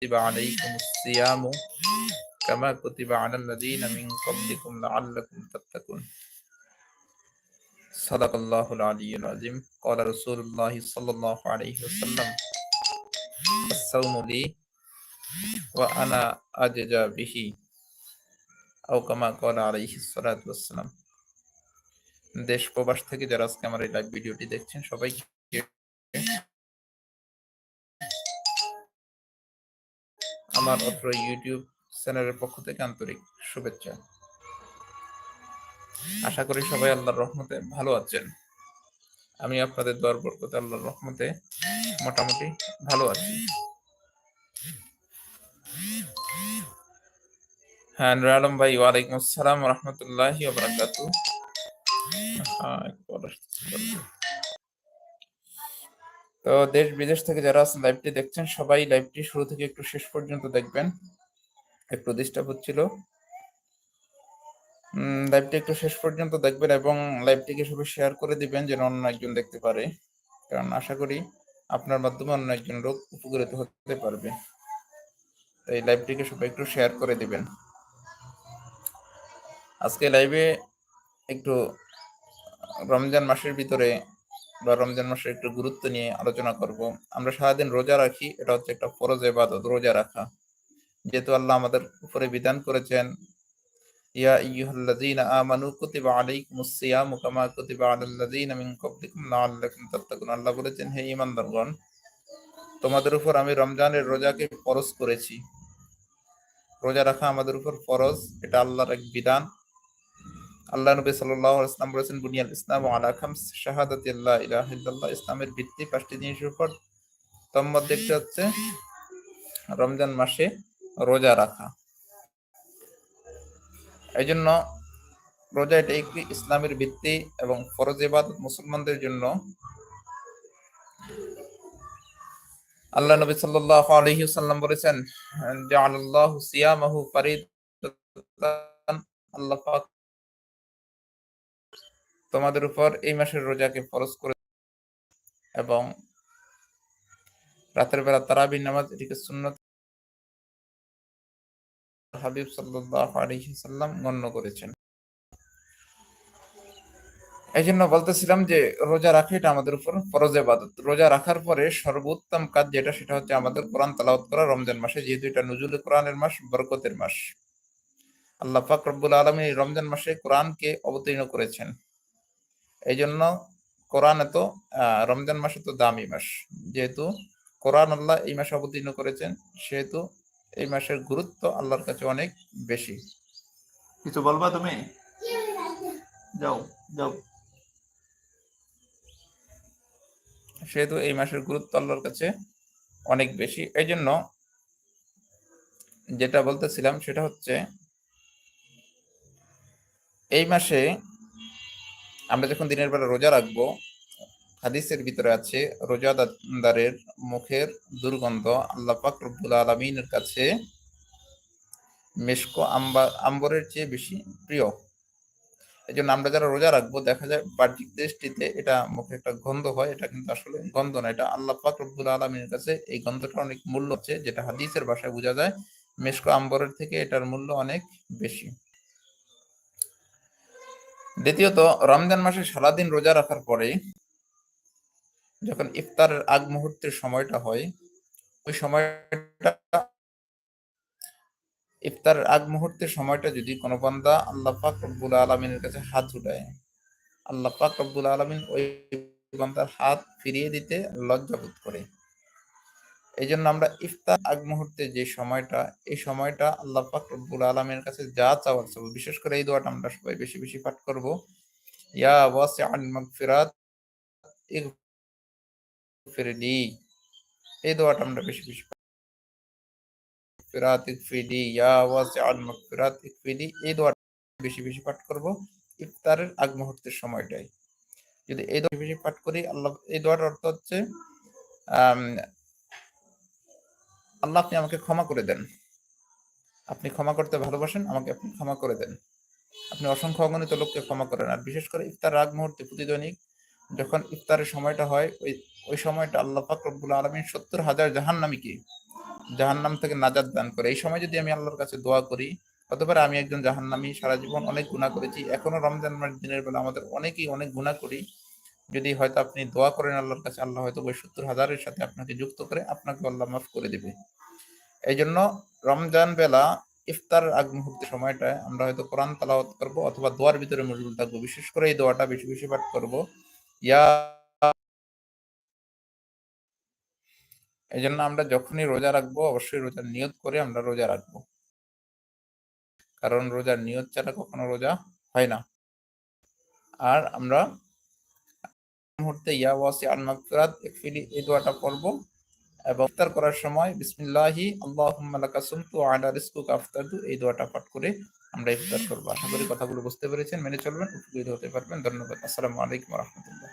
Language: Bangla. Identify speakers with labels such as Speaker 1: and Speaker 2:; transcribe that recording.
Speaker 1: كتب عليكم الصيام كما كتب على الذين من قبلكم لعلكم تتقون. صدق الله العلي العظيم. قال رسول الله صلى الله عليه وسلم الصوم لي وأنا أجزى به. أو كما قال عليه الصلاة والسلام. দেশ প্রবাস থেকে যারা আজকে আমার এই লাইভ ভিডিওটি দেখছেন, সবাইকে আমার অত্র ইউটিউব চ্যানেলের পক্ষ থেকে আন্তরিক শুভেচ্ছা। আশা করি সবাই আল্লাহর রহমতে ভালো আছেন। আমি আপনাদের দোয়ার বরকতে, আল্লাহর রহমতে মোটামুটি ভালো আছি। হ্যাঁ নুর আলম ভাই, ওয়ালাইকুম আসসালাম রহমতুল্লাহ বারাকাতু তো দেশ বিদেশ থেকে যারা লাইভটি দেখছেন, সবাই লাইভটি শুরু থেকে একটু শেষ পর্যন্ত দেখবেন। একটু ডিস্টার্ব হচ্ছিল। লাইভটি একটু শেষ পর্যন্ত দেখবেন এবং লাইভটিকে সবাই শেয়ার করে দিবেন, যেন অন্য একজন দেখতে পারে। কারণ আশা করি আপনার মাধ্যমে অন্য একজন লোক উপকৃত হতে পারবে। তাই লাইভটিকে সবাই একটু শেয়ার করে দিবেন। আজকে লাইভে একটু রমজান মাসের ভিতরে বা রমজান মাসের একটু গুরুত্ব নিয়ে আলোচনা করব। আমরা সারাদিন রোজা রাখি, এটা হচ্ছে একটা ফরজ এবাদত রোজা রাখা। যেহেতু আল্লাহ আমাদের উপরে বিধান করেছেন, ইয়া আল্লাহ বলেছেন, হে তোমাদের উপর আমি রমজানের রোজাকে ফরজ করেছি। রোজা রাখা আমাদের উপর ফরজ, এটা আল্লাহর এক বিধান। আল্লাহ নবী সাল্লাল্লাহু আলাইহি ওয়াসাল্লাম বলেছেন, বুনিয়াল ইসলাম আলা খামস শাহাদাতি আল্লাহ ইলাহা ইসলামের ভিত্তি পাঁচটি জিনিসের উপর তার মধ্যে হচ্ছে, রমজান মাসে রোজা রাখা। এই জন্য রোজা এটা একটি ইসলামের ভিত্তি এবং ফরজ ইবাদত মুসলমানদের জন্য আল্লাহ নবী সাল্লাল্লাহু আলাইহি ওয়াসাল্লাম বলেছেন, জাআলাল্লাহু সিয়ামাহু ফারিদাতান। আল্লাহ তোমাদের উপর এই মাসের রোজাকে ফরজ করে এবং রাতের বেলা তারাবি নামাজ এটিকে সুন্নত হাবিব সাল্লাম গণ্য করেছেন। এই জন্য বলতেছিলাম যে রোজা রাখা এটা আমাদের উপর ফরজ ইবাদত। রোজা রাখার পরে সর্বোত্তম কাজ যেটা সেটা হচ্ছে আমাদের কোরআন তেলাওয়াত করা রমজান মাসে, যেহেতু এটা নজরুল কোরআনের মাস, বরকতের মাস। আল্লাহ পাক আলামিন রমজান মাসে কোরআনকে অবতীর্ণ করেছেন। এই জন্য কোরআন এত রমজান মাসে তো দামি মাস। যেহেতু কোরআন আল্লাহ এই মাসে অবতীর্ণ করেছেন সেহেতু এই মাসের গুরুত্ব আল্লাহর কাছে অনেক বেশি। কিছু বলবা তুমি? যাও যাও। সেহেতু এই মাসের গুরুত্ব আল্লাহর কাছে অনেক বেশি। এই জন্য যেটা বলতেছিলাম সেটা হচ্ছে এই মাসে আমরা যখন দিনের বেলা রোজা রাখব, হাদিসের ভিতরে আছে, রোজাদারের মুখের দুর্গন্ধ আল্লাহ পাক রব্বুল আলমিনের কাছে মেশকো আম্বা, আম্বরের চেয়ে বেশি প্রিয়। এই জন্য আমরা যারা রোজা রাখব, দেখা যায় বাহ্যিক দৃষ্টিতে এটা মুখে একটা গন্ধ হয়, এটা কিন্তু আসলে গন্ধ না, এটা আল্লাহ পাক রব্বুল আলমিনের কাছে এই গন্ধটা অনেক মূল্য হচ্ছে, যেটা হাদিসের ভাষায় বোঝা যায়, মেশকো আম্বরের থেকে এটার মূল্য অনেক বেশি। দ্বিতীয়ত, রমজান মাসে সারাদিন রোজা রাখার পরে যখন ইফতারের আগ মুহূর্তের সময়টা হয়, ওই সময়টা ইফতারের আগ মুহূর্তের সময়টা যদি কোনো বান্দা আল্লাহ পাক রব্বুল আলমিনের কাছে হাত উঠায় আল্লাহ পাক রব্বুল আলমিন ওই বান্দার হাত ফিরিয়ে দিতে লজ্জা বোধ করে। এই জন্য আমরা ইফতার আগ মুহূর্তে যে সময়টা, এই সময়টা আল্লাহ পাক রব্বুল আলমের কাছে যা চাওয়ার চাবো। বিশেষ করে এই দোয়াটা আমরা সবাই বেশি বেশি পাঠ করব। ইয়া ওয়াসি আল মাগফিরাত ইগফিরলি। এই দোয়াটা আমরা বেশি বেশি ফিরাত ইগফিরলি। ইয়া ওয়াসি আল মাগফিরাত ইগফিরলি। এই দোয়াটা বেশি বেশি পাঠ করব ইফতারের আগ মুহূর্তের সময়টাই যদি এই দোয়া বেশি পাঠ করি, আল্লাহ, এই দোয়ার অর্থ হচ্ছে আল্লাহ, আপনি আমাকে ক্ষমা করে দেন। আপনি ক্ষমা করতে ভালোবাসেন, আমাকে আপনি ক্ষমা করে দেন। আপনি অসংখ্য অগণিত লোককে ক্ষমা করেন। আর বিশেষ করে ইফতার রাগ মুহূর্তে প্রতিদৈনিক যখন ইফতারের সময়টা হয়, ওই ওই সময়টা আল্লাহ পাক রব্বুল আলমিন সত্তর হাজার জাহান্নামীকে জাহান্নাম থেকে নাজাদ দান করে। এই সময় যদি আমি আল্লাহর কাছে দোয়া করি হতে পারে আমি একজন জাহান্নামী, সারা জীবন অনেক গুণা করেছি, এখনও রমজান মাস দিনের বেলা আমাদের অনেকেই অনেক গুণা করি যদি হয়তো আপনি দোয়া করেন আল্লাহর কাছে, আল্লাহ হয়তো ওই সত্তর হাজারের সাথে আপনাকে যুক্ত করে আপনাকে আল্লাহ মাফ করে দেবে। এই জন্য রমজান বেলা ইফতার আগ মুহূর্তে সময়টায় আমরা হয়তো কোরআন তালাওয়াত করব অথবা দোয়ার ভিতরে মশগুল থাকব। বিশেষ করে এই দোয়াটা বেশি বেশি পাঠ করব। এই জন্য আমরা যখনই রোজা রাখব, অবশ্যই রোজার নিয়ত করে আমরা রোজা রাখব। কারণ রোজার নিয়ত ছাড়া কখনো রোজা হয় না। আর আমরা মুহূর্তে ইয়া ওয়াসি আল মাগফিরাত একফিলি এই দোয়াটা পড়ব এবং ইফতার করার সময় বিসমিল্লাহি, আল্লাহুম্মা লাকা সুমতু আলা রিজকুকা আফতারতু, এই দোয়াটা পাঠ করে আমরা ইফতার করব। আশা করি কথাগুলো বুঝতে পেরেছেন, মেনে চলবেন, উপকৃত হতে পারবেন। ধন্যবাদ। আসসালামু আলাইকুম রাহমাতুল্লাহ।